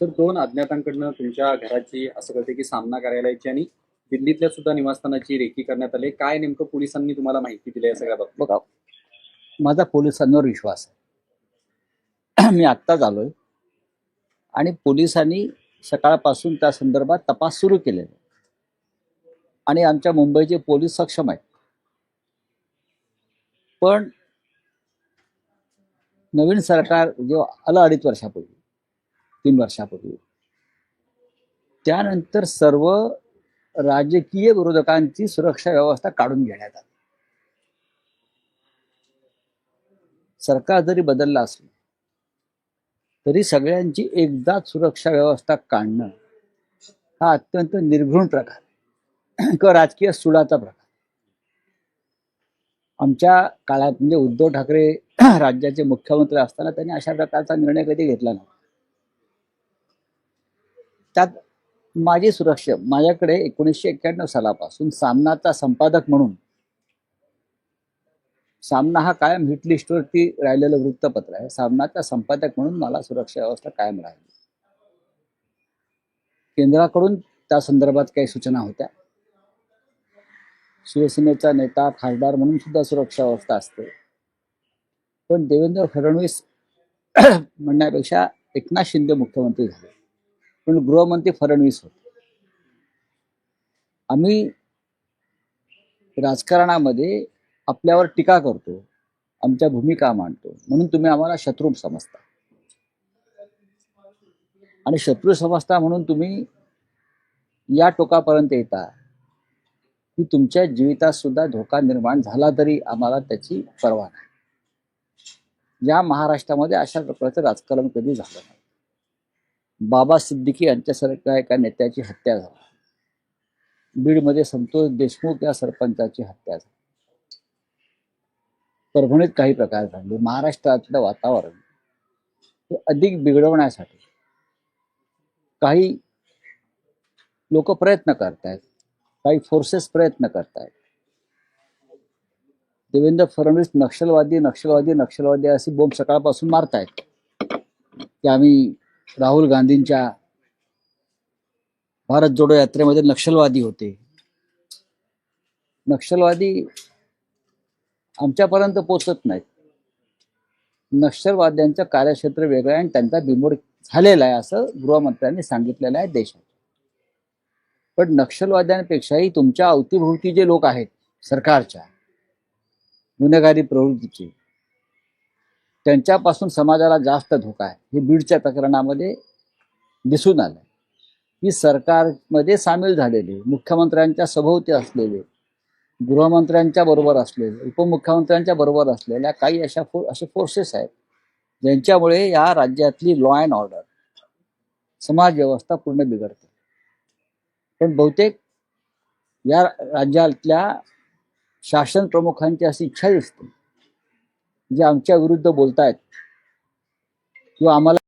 Sir दोन अज्ञातांकडनं तुमच्या घराची असं कळते की सामना कार्यालयाची आणि दिल्लीतल्या सुद्धा निवासस्थानाची रेकी करण्यात आली काय नेमकं पोलिसांनी तुम्हाला माहिती दिली या सगळ्या बाबतीत? बघा माझा पोलिसांवर विश्वास आहे. मी आत्ताच आलोय. आणि पोलिसांनी सकाळपासून त्या संदर्भात तपास सुरू केलेला आणि आमच्या मुंबईचे पोलीस सक्षम आहेत. पण नवीन सरकार जेव्हा आलं अडीच वर्षापूर्वी तीन वर्षापूर्वी. त्यानंतर सर्व राजकीय विरोधकांची सुरक्षा व्यवस्था काढून घेण्यात आली. सरकार जरी बदललं असलं तरी सगळ्यांची एकदाच सुरक्षा व्यवस्था काढणं हा अत्यंत निर्घृण प्रकार किंवा राजकीय सुडाचा प्रकार आमच्या काळात म्हणजे उद्धव ठाकरे राज्याचे मुख्यमंत्री असताना त्यांनी अशा प्रकारचा निर्णय कधी घेतला नव्हता. त्यात माझी सुरक्षा माझ्याकडे एकोणीसशे एक्क्याण्णव सालापासून सामनाचा संपादक म्हणून सामना हा कायम हिट लिस्टवरती राहिलेलं वृत्तपत्र आहे. सामनाचा संपादक म्हणून मला सुरक्षा व्यवस्था कायम राहिली. केंद्राकडून त्या संदर्भात काही सूचना होत्या. शिवसेनेचा नेता खासदार म्हणून सुद्धा सुरक्षा व्यवस्था असते. पण देवेंद्र फडणवीस म्हणण्यापेक्षा एकनाथ शिंदे मुख्यमंत्री झाले. पण गृहमंत्री फडणवीस होते. आम्ही राजकारणामध्ये आपल्यावर टीका करतो आमच्या भूमिका मांडतो म्हणून तुम्ही आम्हाला शत्रू समजता. आणि शत्रू समजता म्हणून तुम्ही या टोकापर्यंत येता की तुमच्या जीवितात सुद्धा धोका निर्माण झाला तरी आम्हाला त्याची पर्वा नाही. या महाराष्ट्रामध्ये अशा प्रकारचं राजकारण कधी झालं नाही. बाबा सिद्दीकी यांच्यासारख्या एका नेत्याची हत्या झाली. बीडमध्ये संतोष देशमुख या सरपंचाची हत्या झाली. परभणीत काही प्रकार घडले. महाराष्ट्रातलं वातावरण हे अधिक बिघडवण्यासाठी काही लोक प्रयत्न करतायत. काही फोर्सेस प्रयत्न करतायत. देवेंद्र फडणवीस नक्षलवादी नक्षलवादी नक्षलवादी अशी बोंब सकाळपासून मारतायत. की आम्ही राहुल गांधींच्या भारत जोडो यात्रेमध्ये नक्षलवादी होते. नक्षलवादी आमच्यापर्यंत पोचत नाहीत. नक्षलवाद्यांचं कार्यक्षेत्र वेगळं आहे आणि त्यांचा बिमोड झालेला आहे असं गृहमंत्र्यांनी सांगितलेलं आहे देशात. पण नक्षलवाद्यांपेक्षाही तुमच्या अवतीभोवती जे लोक आहेत सरकारच्या गुन्हेगारी प्रवृत्तीचे त्यांच्यापासून समाजाला जास्त धोका आहे. हे बीडच्या प्रकरणामध्ये दिसून आलं की सरकारमध्ये सामील झालेले मुख्यमंत्र्यांच्या सभोवती असलेले गृहमंत्र्यांच्या बरोबर असलेले उपमुख्यमंत्र्यांच्या बरोबर असलेल्या काही अशा फो असे फोर्सेस आहेत ज्यांच्यामुळे या राज्यातली लॉ अँड ऑर्डर समाज व्यवस्था पूर्ण बिघडते. पण बहुतेक या राज्यातल्या शासन प्रमुखांची अशी इच्छा दिसते. जे आमच्या विरुद्ध बोलतायत किंवा आम्हाला